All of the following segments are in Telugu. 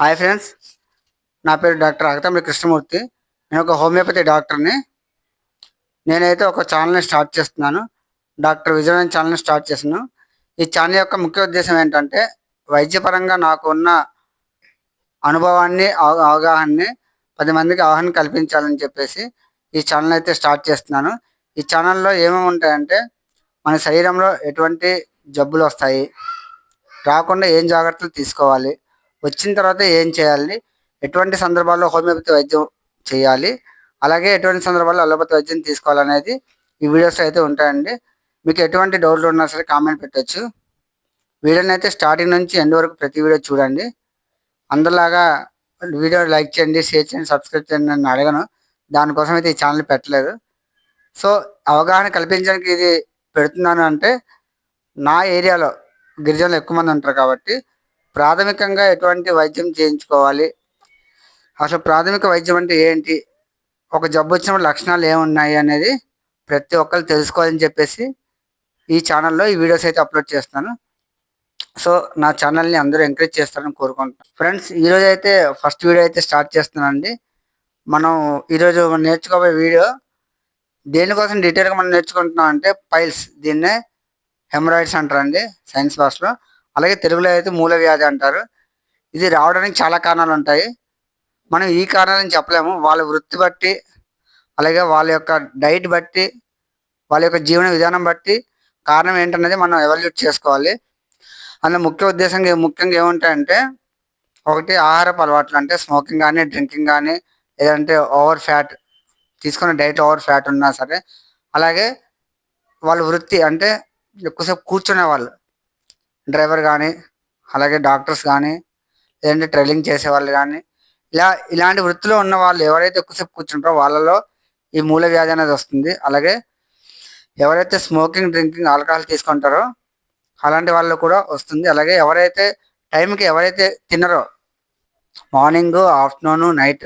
హాయ్ ఫ్రెండ్స్ నా పేరు డాక్టర్ అగతమ్మ కృష్ణమూర్తి. నేను ఒక హోమియోపతి డాక్టర్ని. నేనైతే ఒక ఛానల్ని స్టార్ట్ చేస్తున్నాను. డాక్టర్ విజయన్ ఛానల్ని స్టార్ట్ చేశాను ఈ ఛానల్ యొక్క ముఖ్య ఉద్దేశం ఏంటంటే వైద్యపరంగా నాకు ఉన్న అనుభవాన్ని అవ- అవగాహనని పది మందికి అవగాహన కల్పించాలని చెప్పేసి ఈ ఛానల్ అయితే స్టార్ట్ చేస్తున్నాను. ఈ ఛానల్లో ఏమేమి ఉంటాయంటే మన శరీరంలో ఎటువంటి జబ్బులు వస్తాయి రాకుండా ఏం జాగ్రత్తలు తీసుకోవాలి వచ్చిన తర్వాత ఏం చేయాలి? ఎటువంటి సందర్భాల్లో హోమియోపతి వైద్యం చేయాలి? అలాగే ఎటువంటి సందర్భాల్లో అలోపతి వైద్యం తీసుకోవాలనేది ఈ వీడియోస్ అయితే ఉంటాయండి. మీకు ఎటువంటి డౌట్లు ఉన్నా సరే కామెంట్ పెట్టచ్చు. వీడియోని అయితే స్టార్టింగ్ నుంచి ఎండ్ వరకు ప్రతి వీడియో చూడండి. అందరిలాగా వీడియో లైక్ చేయండి షేర్ చేయండి సబ్స్క్రైబ్ చేయండి అని అడగను. దానికోసం అయితే ఈ ఛానల్ పెట్టలేదు. సో అవగాహన కల్పించడానికి ఇది పెడుతున్నాను అంటే నా ఏరియాలో గిరిజనులు ఎక్కువ మంది ఉంటారు కాబట్టి ప్రాథమికంగా ఎటువంటి వైద్యం చేయించుకోవాలి? అసలు ప్రాథమిక వైద్యం అంటే ఏంటి? ఒక జబ్బు వచ్చిన లక్షణాలు ఏమున్నాయి అనేది ప్రతి ఒక్కరు తెలుసుకోవాలని చెప్పేసి ఈ ఛానల్లో ఈ వీడియోస్ అయితే అప్లోడ్ చేస్తాను. సో నా ఛానల్ని అందరూ ఎంకరేజ్ చేస్తారని కోరుకుంటున్నాను. ఫ్రెండ్స్ ఈరోజు అయితే ఫస్ట్ వీడియో అయితే స్టార్ట్ చేస్తున్నానండి. మనం ఈరోజు మనం నేర్చుకోబోయే వీడియో దేనికోసం డీటెయిల్గా మనం నేర్చుకుంటున్నాం అంటే పైల్స్ దీన్నే హెమరాయిడ్స్ అంటారండి సైన్స్ భాషలో. అలాగే తెలుగులో అయితే మూల వ్యాధి అంటారు. ఇది రావడానికి చాలా కారణాలు ఉంటాయి. మనం ఈ కారణాలని చెప్పలేము. వాళ్ళ వృత్తి బట్టి అలాగే వాళ్ళ యొక్క డైట్ బట్టి వాళ్ళ యొక్క జీవన విధానం బట్టి కారణం ఏంటనేది మనం ఎవాల్యూట్ చేసుకోవాలి. అందులో ముఖ్య ఉద్దేశంగా ముఖ్యంగా ఏముంటాయంటే ఒకటి ఆహారపు అలవాట్లు అంటే స్మోకింగ్ కానీ డ్రింకింగ్ కానీ లేదంటే ఓవర్ ఫ్యాట్ తీసుకున్న డైట్ ఓవర్ ఫ్యాట్ ఉన్నా సరే. అలాగే వాళ్ళ వృత్తి అంటే ఎక్కువసేపు కూర్చునే వాళ్ళు డ్రైవర్ కానీ అలాగే డాక్టర్స్ కానీ లేదంటే ట్రైలింగ్ చేసే వాళ్ళు కానీ ఇలా ఇలాంటి వృత్తిలో ఉన్న వాళ్ళు ఎవరైతే ఎక్కువసేపు కూర్చుంటారో వాళ్ళలో ఈ మూల వ్యాధి అనేది వస్తుంది. అలాగే ఎవరైతే స్మోకింగ్ డ్రింకింగ్ ఆల్కహాల్ తీసుకుంటారో అలాంటి వాళ్ళు కూడా వస్తుంది. అలాగే ఎవరైతే టైంకి ఎవరైతే తినరో morning afternoon night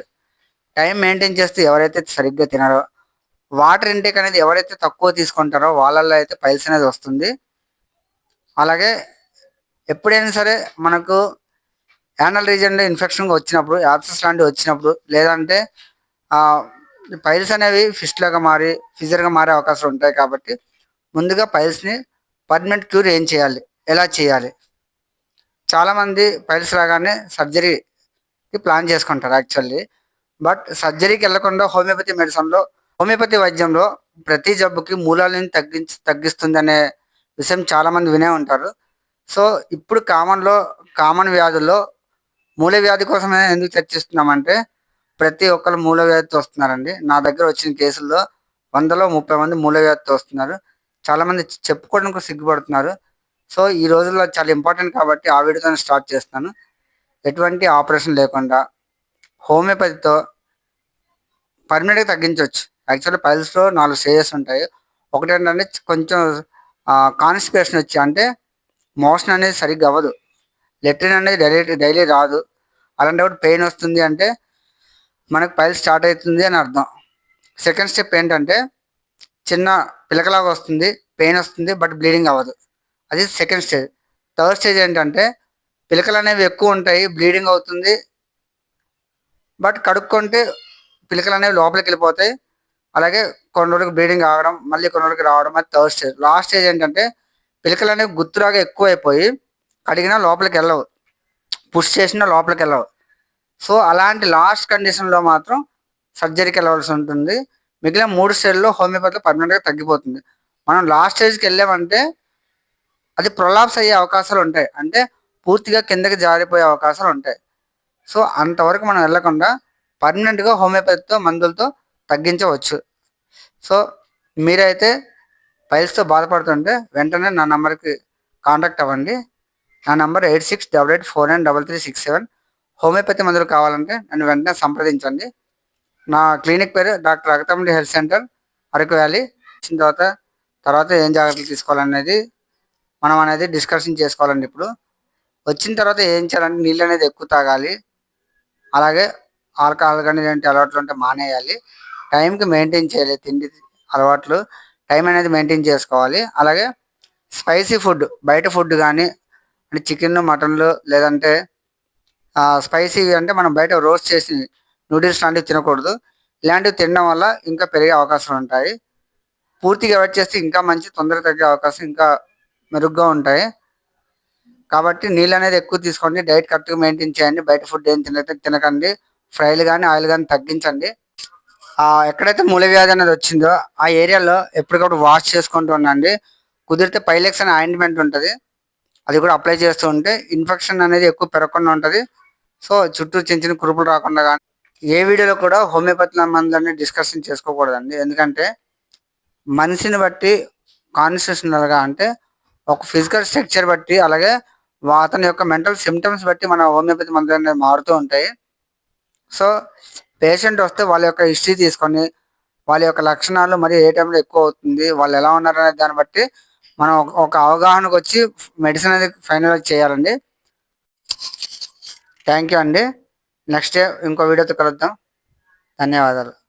time maintain చేస్తూ ఎవరైతే సరిగ్గా తినరో వాటర్ ఇంటేక్ అనేది ఎవరైతే తక్కువ తీసుకుంటారో వాళ్ళల్లో అయితే పైల్స్ అనేది వస్తుంది. అలాగే ఎప్పుడైనా సరే మనకు యానల్ రీజన్లో ఇన్ఫెక్షన్ వచ్చినప్పుడు యాప్సెస్ లాంటివి వచ్చినప్పుడు లేదంటే పైల్స్ అనేవి ఫిస్ట్లాగా మారి ఫిజర్గా మారే అవకాశాలు ఉంటాయి కాబట్టి ముందుగా పైల్స్ని పర్మనెంట్ క్యూర్ ఏం చేయాలి? ఎలా చేయాలి? చాలామంది పైల్స్ రాగానే సర్జరీకి ప్లాన్ చేసుకుంటారు యాక్చువల్లీ. బట్ సర్జరీకి వెళ్ళకుండా హోమియోపతి మెడిసిన్లో హోమియోపతి వైద్యంలో ప్రతి జబ్బుకి మూలాలను తగ్గించి తగ్గిస్తుంది అనే విషయం చాలామంది వినే ఉంటారు. సో ఇప్పుడు కామన్లో కామన్ వ్యాధుల్లో మూల వ్యాధి కోసమే ఎందుకు చర్చిస్తున్నామంటే ప్రతి ఒక్కరు మూల వ్యాధితో వస్తున్నారండి నా దగ్గర వచ్చిన కేసుల్లో వందలో ముప్పై మంది మూల వ్యాధితో వస్తున్నారు చాలామంది చెప్పుకోవడానికి సిగ్గుపడుతున్నారు. సో ఈ రోజుల్లో చాలా ఇంపార్టెంట్ కాబట్టి ఆ వీడియోతో స్టార్ట్ చేస్తాను. ఎటువంటి ఆపరేషన్ లేకుండా హోమియోపతితో పర్మనెంట్గా తగ్గించవచ్చు యాక్చువల్లీ పైల్స్లో నాలుగు స్టేజెస్ ఉంటాయి. ఒకటి ఏంటంటే కొంచెం కాన్స్పిరేషన్ వచ్చి అంటే మోషన్ అనేది సరిగ్గా అవ్వదు. లెట్రిన్ అనేది డైలీ డైలీ రాదు. అలాంటప్పుడు పెయిన్ వస్తుంది అంటే మనకు పైల్ స్టార్ట్ అవుతుంది అని అర్థం. సెకండ్ స్టెప్ ఏంటంటే చిన్న పిలకలాగా వస్తుంది పెయిన్ వస్తుంది బట్ బ్లీడింగ్ అవ్వదు. అది సెకండ్ స్టేజ్. థర్డ్ స్టేజ్ ఏంటంటే పిలకలు అనేవి ఎక్కువ ఉంటాయి బ్లీడింగ్ అవుతుంది బట్ కడుక్కుంటే పిలకలు అనేవి లోపలికి వెళ్ళిపోతాయి. అలాగే కొన్ని రోజులకు బ్లీడింగ్ ఆగడం మళ్ళీ కొన్ని రోజులకి రావడం అది థర్డ్ స్టేజ్. లాస్ట్ స్టేజ్ ఏంటంటే పిలకలు అనేవి గుత్తులాగా ఎక్కువ అయిపోయి కడిగినా లోపలికి వెళ్ళవు. పుష్ చేసినా లోపలికి వెళ్ళవు. సో అలాంటి లాస్ట్ కండిషన్లో మాత్రం సర్జరీకి వెళ్ళవలసి ఉంటుంది. మిగిలిన మూడు స్టేజ్లో హోమియోపతిలో పర్మనెంట్గా తగ్గిపోతుంది. మనం లాస్ట్ స్టేజ్కి వెళ్ళామంటే అది ప్రొలాప్స్ అయ్యే అవకాశాలు ఉంటాయి. అంటే పూర్తిగా కిందకి జారిపోయే అవకాశాలు ఉంటాయి. సో అంతవరకు మనం వెళ్ళకుండా పర్మనెంట్గా హోమియోపతితో మందులతో తగ్గించవచ్చు. సో మీరైతే పైల్స్తో బాధపడుతుంటే వెంటనే నా నంబర్కి కాంటాక్ట్ అవ్వండి. నా number eight six double eight four nine double three six seven. Homeopathy మందులు కావాలంటే నన్ను వెంటనే సంప్రదించండి. నా క్లినిక్ పేరు doctor అగతమిడి health centre Araku valley. వచ్చిన తర్వాత తర్వాత ఏం జాగ్రత్తలు తీసుకోవాలనేది మనం అనేది డిస్కషన్ చేసుకోవాలండి ఇప్పుడు. వచ్చిన తర్వాత ఏం చేయాలంటే నీళ్ళు అనేది ఎక్కువ తాగాలి. అలాగే ఆల్కహాల్ కానీ ఇలాంటి అలవాట్లు ఉంటే మానేయాలి. టైంకి మెయింటైన్ చేయాలి. తిండి అలవాట్లు. టైం అనేది మెయింటైన్ చేసుకోవాలి. అలాగే స్పైసీ ఫుడ్ బయట ఫుడ్ కానీ అంటే చికెన్ మటన్లు లేదంటే స్పైసీ అంటే మనం బయట రోస్ట్ చేసి నూడిల్స్ లాంటివి తినకూడదు. ఇలాంటివి తినడం వల్ల ఇంకా పెరిగే అవకాశాలు ఉంటాయి. పూర్తిగా అవాయిడ్ చేస్తే ఇంకా మంచి తొందరగా తగ్గే అవకాశం ఇంకా మెరుగ్గా ఉంటాయి. కాబట్టి నీళ్ళు అనేది ఎక్కువ తీసుకోండి. డైట్ కరెక్ట్గా మెయింటైన్ చేయండి. బయట ఫుడ్ ఏం తినైతే తినకండి. ఫ్రైలు కానీ ఆయిల్ కానీ తగ్గించండి. ఆ ఎక్కడైతే మూల వ్యాధి అనేది వచ్చిందో ఆ ఏరియాలో ఎప్పటికప్పుడు వాష్ చేసుకుంటూ ఉండండి. కుదిరితే పైలెక్స్ అనే ఆయింట్మెంట్ ఉంటుంది. అది కూడా అప్లై చేస్తూ ఉంటే ఇన్ఫెక్షన్ అనేది ఎక్కువ పెరగకుండా ఉంటుంది. సో చుట్టూ చిన్న చిన్న కురుపులు రాకుండా కానీ ఏ వీడియోలో కూడా హోమియోపతి మందులన్నీ డిస్కషన్ చేసుకోకూడదండి. ఎందుకంటే మనిషిని బట్టి కాన్స్టిట్యూషనల్గా అంటే ఒక ఫిజికల్ స్ట్రక్చర్ బట్టి అలాగే అతని యొక్క మెంటల్ సిమ్టమ్స్ బట్టి మన హోమియోపతి మందులు మారుతూ ఉంటాయి. సో పేషెంట్ వస్తే వాళ్ళ యొక్క హిస్టరీ తీసుకొని వాళ్ళ యొక్క లక్షణాలు మరి ఏ టైంలో ఎక్కువ అవుతుంది వాళ్ళు ఎలా ఉన్నారు అనే దాన్ని బట్టి మనం ఒక- ఒక అవగాహనకు వచ్చి మెడిసిన్ అనేది ఫైనలైజ్ చేయాలండి. థ్యాంక్ యూ అండి. నెక్స్ట్ ఇంకో వీడియోతో కలుద్దాం. ధన్యవాదాలు.